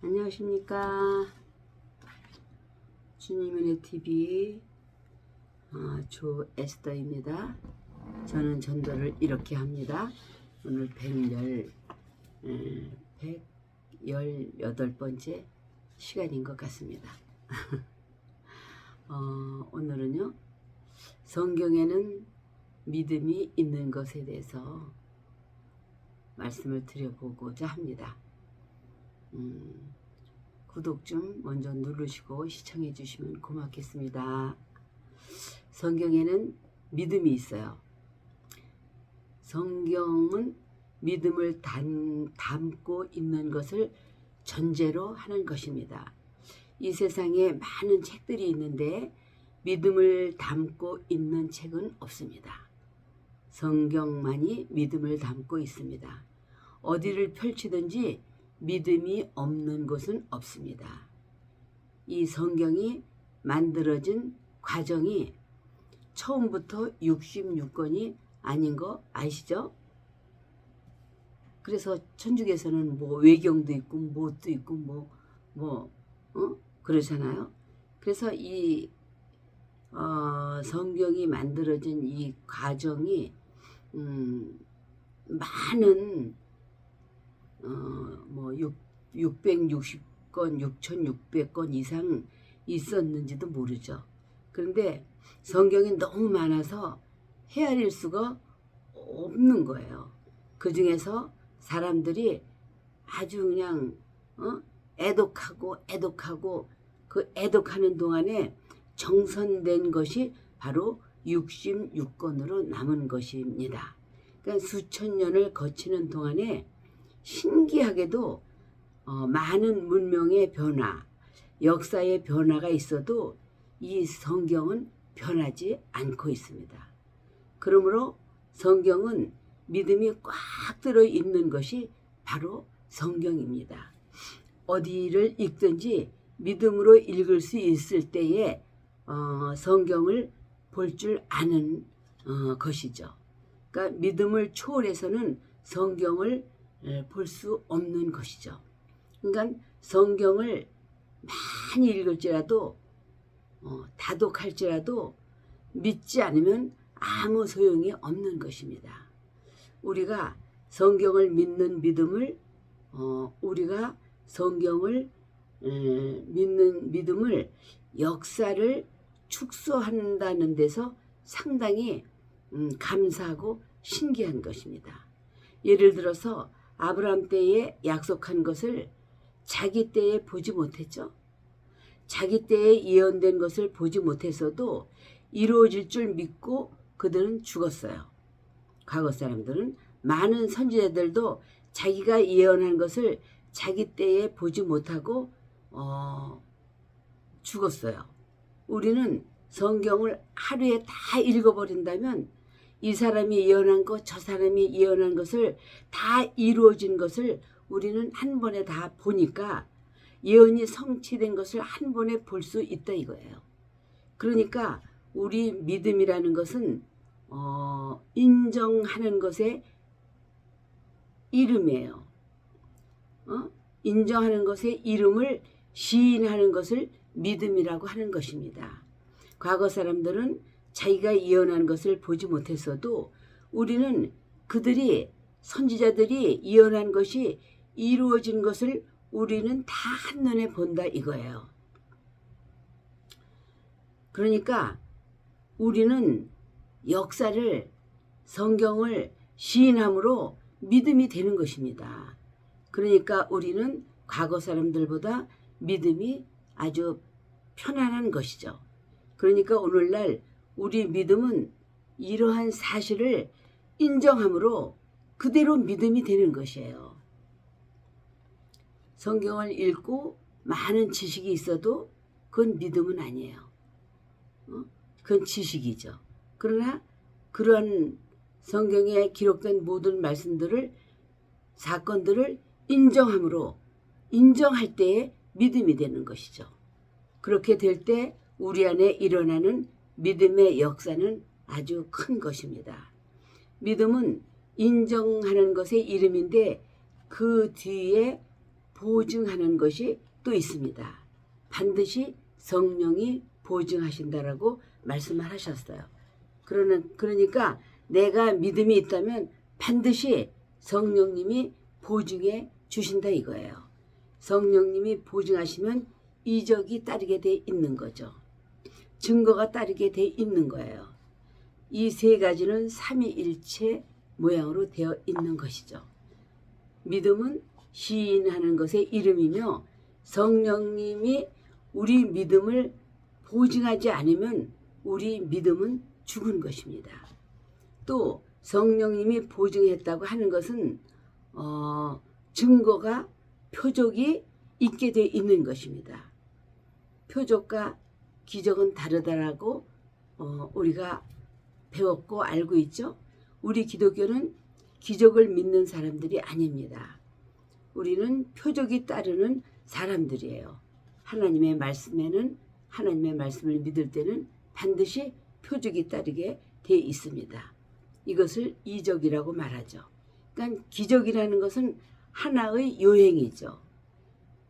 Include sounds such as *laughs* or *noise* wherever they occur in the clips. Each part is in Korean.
안녕하십니까 주님은의 TV 아, 조 에스더입니다. 저는 전도를 이렇게 합니다. 오늘 110, 118번째 시간인 것 같습니다. *laughs* 어, 오늘은요 성경에는 믿음이 있는 것에 대해서 말씀을 드려보고자 합니다. 음, 구독 좀 먼저 누르시고 시청해 주시면 고맙겠습니다. 성경에는 믿음이 있어요. 성경은 믿음을 단, 담고 있는 것을 전제로 하는 것입니다. 이 세상에 많은 책들이 있는데 믿음을 담고 있는 책은 없습니다. 성경만이 믿음을 담고 있습니다. 어디를 펼치든지 믿음이 없는 곳은 없습니다. 이 성경이 만들어진 과정이 처음부터 66권이 아닌 거 아시죠? 그래서 천주교에서는 뭐 외경도 있고 뭐도 있고 뭐뭐 어? 그러잖아요. 그래서 이 어, 성경이 만들어진 이 과정이 음, 많은 어, 뭐 6, 660건, 6,600건 이상 있었는지도 모르죠. 그런데 성경이 너무 많아서 헤아릴 수가 없는 거예요. 그 중에서 사람들이 아주 그냥 어? 애독하고 애독하고 그 애독하는 동안에 정선된 것이 바로 66권으로 남은 것입니다. 그러니까 수천 년을 거치는 동안에 신기하게도 어, 많은 문명의 변화, 역사의 변화가 있어도 이 성경은 변하지 않고 있습니다. 그러므로 성경은 믿음이 꽉 들어 있는 것이 바로 성경입니다. 어디를 읽든지 믿음으로 읽을 수 있을 때에 어, 성경을 볼 줄 아는 어, 것이죠. 그러니까 믿음을 초월해서는 성경을 볼 수 없는 것이죠. 그러니까 성경을 많이 읽을지라도 어, 다독할지라도 믿지 않으면 아무 소용이 없는 것입니다. 우리가 성경을 믿는 믿음을 어, 우리가 성경을 에, 믿는 믿음을 역사를 축소한다는 데서 상당히 음, 감사하고 신기한 것입니다. 예를 들어서 아브라함 때에 약속한 것을 자기 때에 보지 못했죠. 자기 때에 예언된 것을 보지 못했어도 이루어질 줄 믿고 그들은 죽었어요. 과거 사람들은 많은 선지자들도 자기가 예언한 것을 자기 때에 보지 못하고 어, 죽었어요. 우리는 성경을 하루에 다 읽어버린다면 이 사람이 예언한 것, 저 사람이 예언한 것을 다 이루어진 것을 우리는 한 번에 다 보니까 예언이 성취된 것을 한 번에 볼 수 있다 이거예요. 그러니까 우리 믿음이라는 것은 어, 인정하는 것의 이름이에요. 어? 인정하는 것의 이름을 시인하는 것을 믿음이라고 하는 것입니다. 과거 사람들은 자기가 예언한 것을 보지 못했어도 우리는 그들이 선지자들이 예언한 것이 이루어진 것을 우리는 다 한눈에 본다 이거예요. 그러니까 우리는 역사를 성경을 시인함으로 믿음이 되는 것입니다. 그러니까 우리는 과거 사람들보다 믿음이 아주 편안한 것이죠. 그러니까 오늘날 우리 믿음은 이러한 사실을 인정함으로 그대로 믿음이 되는 것이에요. 성경을 읽고 많은 지식이 있어도 그건 믿음은 아니에요. 어? 그건 지식이죠. 그러나 그러한 성경에 기록된 모든 말씀들을 사건들을 인정함으로 인정할 때에 믿음이 되는 것이죠. 그렇게 될 때 우리 안에 일어나는 믿음의 역사는 아주 큰 것입니다. 믿음은 인정하는 것의 이름인데 그 뒤에 보증하는 것이 또 있습니다. 반드시 성령이 보증하신다라고 말씀을 하셨어요. 그러는 그러니까 내가 믿음이 있다면 반드시 성령님이 보증해 주신다 이거예요. 성령님이 보증하시면 이적이 따르게 돼 있는 거죠. 증거가 따르게 돼 있는 거예요. 이 세 가지는 삼위일체 모양으로 되어 있는 것이죠. 믿음은 시인하는 것의 이름이며 성령님이 우리 믿음을 보증하지 않으면 우리 믿음은 죽은 것입니다. 또 성령님이 보증했다고 하는 것은 어, 증거가 표적이 있게 돼 있는 것입니다. 표적과 기적은 다르다라고 어, 우리가 배웠고 알고 있죠. 우리 기독교는 기적을 믿는 사람들이 아닙니다. 우리는 표적이 따르는 사람들이에요. 하나님의 말씀에는 하나님의 말씀을 믿을 때는 반드시 표적이 따르게 돼 있습니다. 이것을 이적이라고 말하죠. 그러니까 기적이라는 것은 하나의 요행이죠.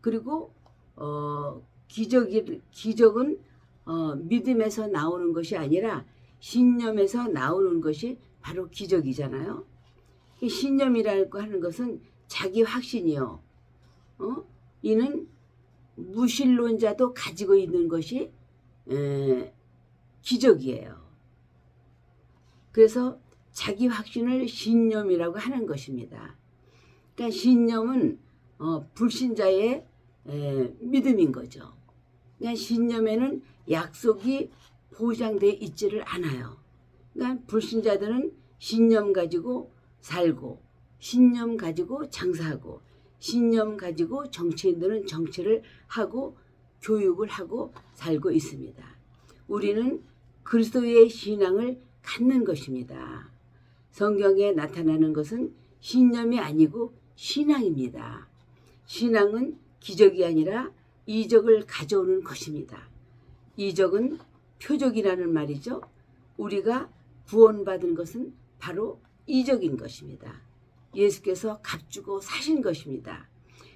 그리고 어, 기적이 기적은 어, 믿음에서 나오는 것이 아니라 신념에서 나오는 것이 바로 기적이잖아요. 이 신념이라고 하는 것은 자기 확신이요. 어? 이는 무신론자도 가지고 있는 것이 에, 기적이에요. 그래서 자기 확신을 신념이라고 하는 것입니다. 그러니까 신념은 어, 불신자의 에, 믿음인 거죠. 그러니까 신념에는 약속이 보장돼 있지를 않아요. 그러니까 불신자들은 신념 가지고 살고 신념 가지고 장사하고 신념 가지고 정치인들은 정치를 하고 교육을 하고 살고 있습니다. 우리는 그리스도의 신앙을 갖는 것입니다. 성경에 나타나는 것은 신념이 아니고 신앙입니다. 신앙은 기적이 아니라 이적을 가져오는 것입니다. 이적은 표적이라는 말이죠. 우리가 구원받은 것은 바로 이적인 것입니다. 예수께서 값주고 사신 것입니다.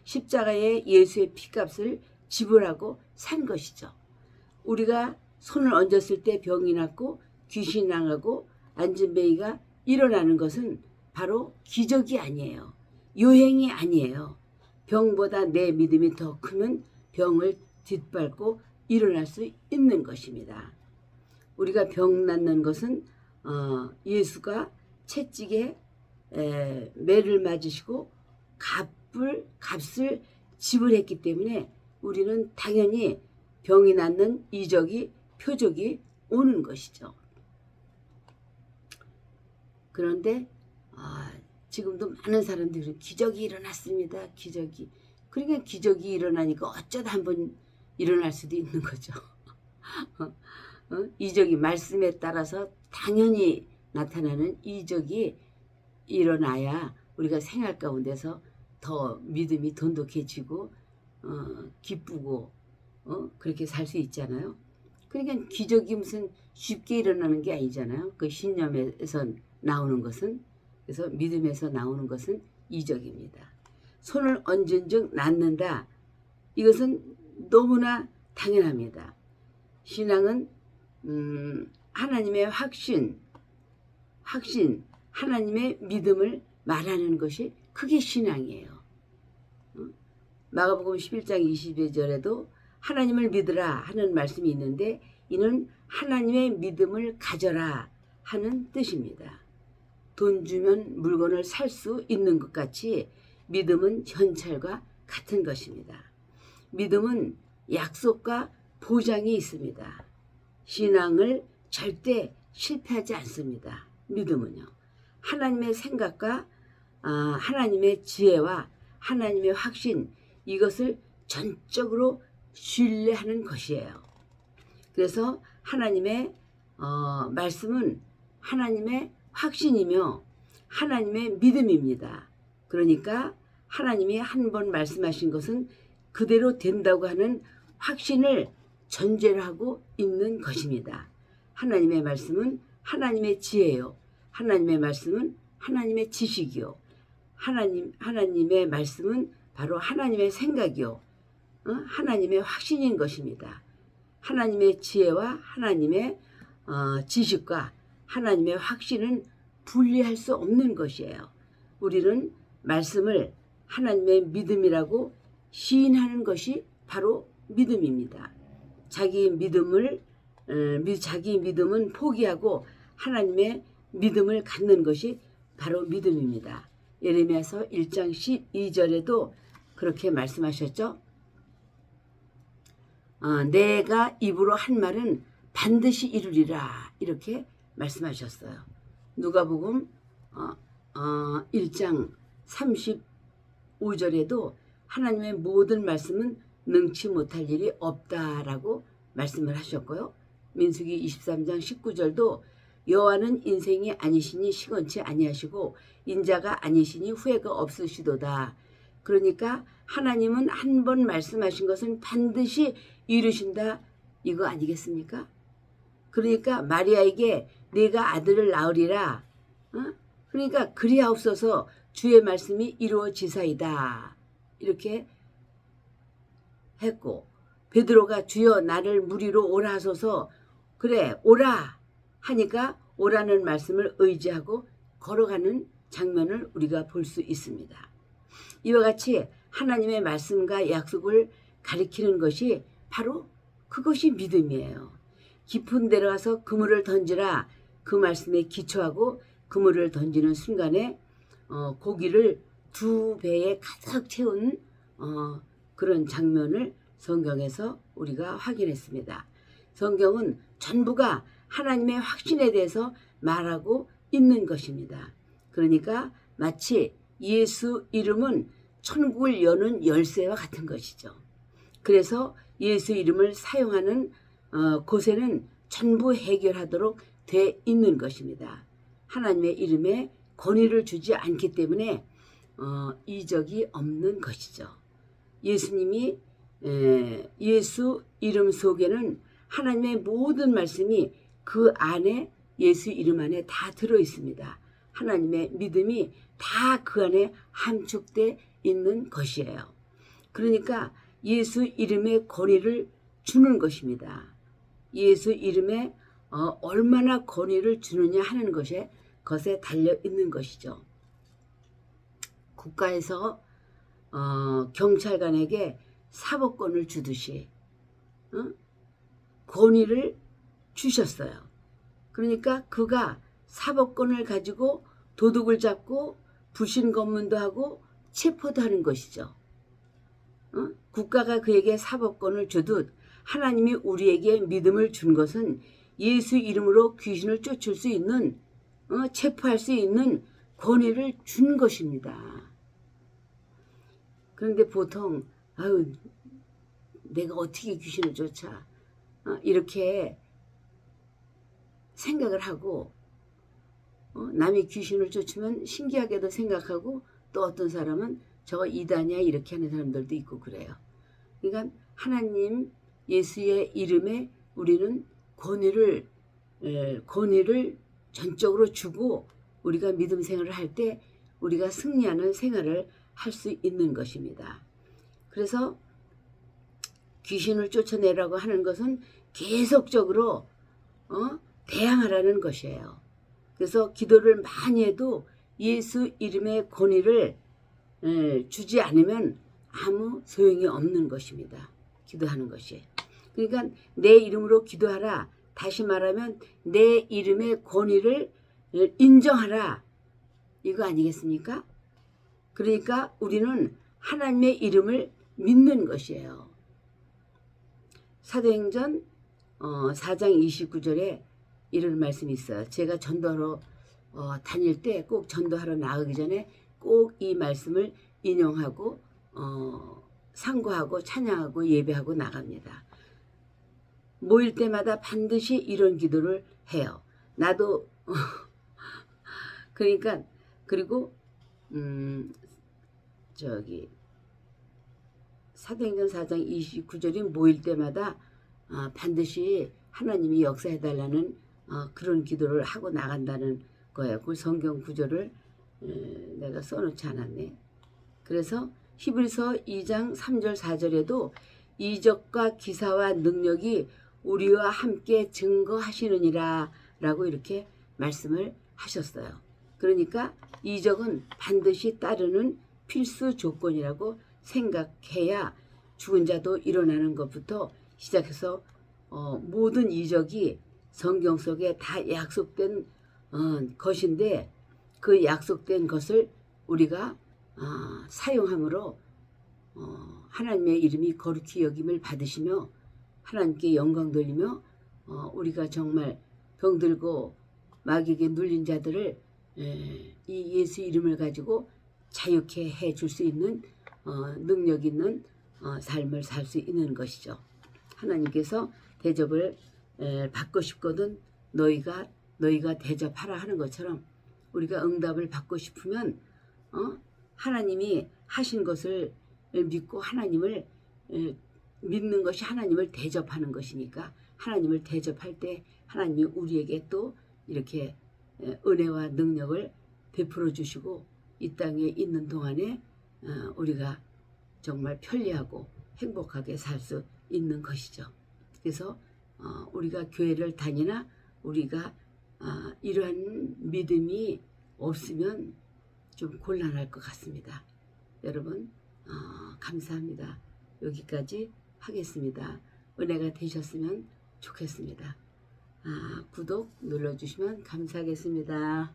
십자가에 예수의 피값을 지불하고 산 것이죠. 우리가 손을 얹었을 때 병이 났고 귀신이 나가고 베이가 일어나는 것은 바로 기적이 아니에요. 요행이 아니에요. 병보다 내 믿음이 더 크면 병을 뒷밟고 일어날 수 있는 것입니다. 우리가 병 낫는 것은 어, 예수가 채찍에 에, 매를 맞으시고 값을 값을 지불했기 때문에 우리는 당연히 병이 낫는 이적이 표적이 오는 것이죠. 그런데 아, 지금도 많은 사람들이 기적이 일어났습니다. 기적이. 그러니까 기적이 일어나니까 어쩌다 한번 일어날 수도 있는 거죠. *laughs* 어? 이적이 말씀에 따라서 당연히 나타나는 이적이 일어나야 우리가 생활 가운데서 더 믿음이 돈독해지고 어, 기쁘고 어, 그렇게 살 수 있잖아요. 그러니까 기적이 무슨 쉽게 일어나는 게 아니잖아요. 그 신념에서 나오는 것은 그래서 믿음에서 나오는 것은 이적입니다. 손을 얹은 즉 낫는다. 이것은 너무나 당연합니다. 신앙은 음, 하나님의 확신, 확신, 하나님의 믿음을 말하는 것이 그게 신앙이에요. 어? 마가복음 11장 22절에도 하나님을 믿으라 하는 말씀이 있는데 이는 하나님의 믿음을 가져라 하는 뜻입니다. 돈 주면 물건을 살 수 있는 것 같이 믿음은 현찰과 같은 것입니다. 믿음은 약속과 보장이 있습니다. 신앙을 절대 실패하지 않습니다. 믿음은요. 하나님의 생각과 아, 하나님의 지혜와 하나님의 확신 이것을 전적으로 신뢰하는 것이에요. 그래서 하나님의 어, 말씀은 하나님의 확신이며 하나님의 믿음입니다. 그러니까 하나님이 한 번 말씀하신 것은 그대로 된다고 하는 확신을 전제로 하고 있는 것입니다. 하나님의 말씀은 하나님의 지혜요. 하나님의 말씀은 하나님의 지식이요. 하나님 하나님의 말씀은 바로 하나님의 생각이요. 어? 하나님의 확신인 것입니다. 하나님의 지혜와 하나님의 어, 지식과 하나님의 확신은 분리할 수 없는 것이에요. 우리는 말씀을 하나님의 믿음이라고 시인하는 것이 바로 믿음입니다. 자기 믿음을 어, 미- 자기 믿음은 포기하고 하나님의 믿음을 갖는 것이 바로 믿음입니다. 예레미야서 1장 12절에도 그렇게 말씀하셨죠. 어, 내가 입으로 한 말은 반드시 이루리라 이렇게 말씀하셨어요. 누가복음 어, 어, 1장 35절에도 하나님의 모든 말씀은 능치 못할 일이 없다라고 말씀을 하셨고요. 민수기 23장 19절도 여호와는 인생이 아니시니 시건치 아니하시고 인자가 아니시니 후회가 없으시도다. 그러니까 하나님은 한 번 말씀하신 것은 반드시 이루신다 이거 아니겠습니까? 그러니까 마리아에게 내가 아들을 낳으리라. 어? 그러니까 그리하옵소서 주의 말씀이 이루어지사이다. 이렇게 했고 베드로가 주여 나를 무리로 오라 하소서 그래 오라 하니까 오라는 말씀을 의지하고 걸어가는 장면을 우리가 볼 수 있습니다. 이와 같이 하나님의 말씀과 약속을 가리키는 것이 바로 그것이 믿음이에요. 깊은 데로 가서 그물을 던지라 그 말씀에 기초하고 그물을 던지는 순간에 어, 고기를 두 배에 가득 채운 어, 그런 장면을 성경에서 우리가 확인했습니다. 성경은 전부가 하나님의 확신에 대해서 말하고 있는 것입니다. 그러니까 마치 예수 이름은 천국을 여는 열쇠와 같은 것이죠. 그래서 예수 이름을 사용하는 어, 곳에는 전부 해결하도록 돼 있는 것입니다. 하나님의 이름에 권위를 주지 않기 때문에 어, 이적이 없는 것이죠. 예수님이 에, 예수 이름 속에는 하나님의 모든 말씀이 그 안에 예수 이름 안에 다 들어 있습니다. 하나님의 믿음이 다 그 안에 함축돼 있는 것이에요. 그러니까 예수 이름의 권위를 주는 것입니다. 예수 이름에 어, 얼마나 권위를 주느냐 하는 것에 것에 달려 있는 것이죠. 국가에서 어, 경찰관에게 사법권을 주듯이 어? 권위를 주셨어요. 그러니까 그가 사법권을 가지고 도둑을 잡고 부신 검문도 하고 체포도 하는 것이죠. 어? 국가가 그에게 사법권을 주듯 하나님이 우리에게 믿음을 준 것은 예수 이름으로 귀신을 쫓을 수 있는 어? 체포할 수 있는 권위를 준 것입니다. 그런데 보통 아유 내가 어떻게 귀신을 쫓아 어? 이렇게 생각을 하고 어? 남이 귀신을 쫓으면 신기하게도 생각하고 또 어떤 사람은 저거 이단이야 이렇게 하는 사람들도 있고 그래요. 그러니까 하나님 예수의 이름에 우리는 권위를 에, 권위를 전적으로 주고 우리가 믿음 생활을 할 때 우리가 승리하는 생활을 할 수 있는 것입니다. 그래서 귀신을 쫓아내라고 하는 것은 계속적으로 어? 대항하라는 것이에요. 그래서 기도를 많이 해도 예수 이름의 권위를 에, 주지 않으면 아무 소용이 없는 것입니다. 기도하는 것이. 그러니까 내 이름으로 기도하라. 다시 말하면 내 이름의 권위를 인정하라. 이거 아니겠습니까? 그러니까 우리는 하나님의 이름을 믿는 것이에요. 사도행전 어, 4장 29절에 이런 말씀이 있어요. 제가 전도하러 어, 다닐 때 꼭 전도하러 나가기 전에 꼭 이 말씀을 인용하고 어, 상고하고 찬양하고 예배하고 나갑니다. 모일 때마다 반드시 이런 기도를 해요. 나도 *laughs* 그러니까 그리고 음 저기 사도행전 4장 29절이 모일 때마다 아, 반드시 하나님이 역사해 달라는 어, 그런 기도를 하고 나간다는 거예요. 그 성경 구절을 에, 내가 써놓지 않았네. 그래서 히브리서 2장 3절 4절에도 이적과 기사와 능력이 우리와 함께 증거하시느니라 라고 이렇게 말씀을 하셨어요. 그러니까 이적은 반드시 따르는 필수 조건이라고 생각해야 죽은 자도 일어나는 것부터 시작해서 어, 모든 이적이 성경 속에 다 약속된 어, 것인데 그 약속된 것을 우리가 어, 사용함으로 어, 하나님의 이름이 거룩히 여김을 받으시며 하나님께 영광 돌리며 어, 우리가 정말 병들고 마귀에게 눌린 자들을 에, 이 예수 이름을 가지고 자유케 해 줄 수 있는 어, 능력 있는 어, 삶을 살 수 있는 것이죠. 하나님께서 대접을 에, 받고 싶거든 너희가 너희가 대접하라 하는 것처럼 우리가 응답을 받고 싶으면 어? 하나님이 하신 것을 믿고 하나님을 에, 믿는 것이 하나님을 대접하는 것이니까 하나님을 대접할 때 하나님이 우리에게 또 이렇게 에, 은혜와 능력을 베풀어 주시고 이 땅에 있는 동안에 어, 우리가 정말 편리하고 행복하게 살 수 있는 것이죠. 그래서 어, 우리가 교회를 다니나 우리가 아, 이러한 믿음이 없으면 좀 곤란할 것 같습니다. 여러분 어, 감사합니다. 여기까지 하겠습니다. 은혜가 되셨으면 좋겠습니다. 아, 구독 눌러주시면 감사하겠습니다.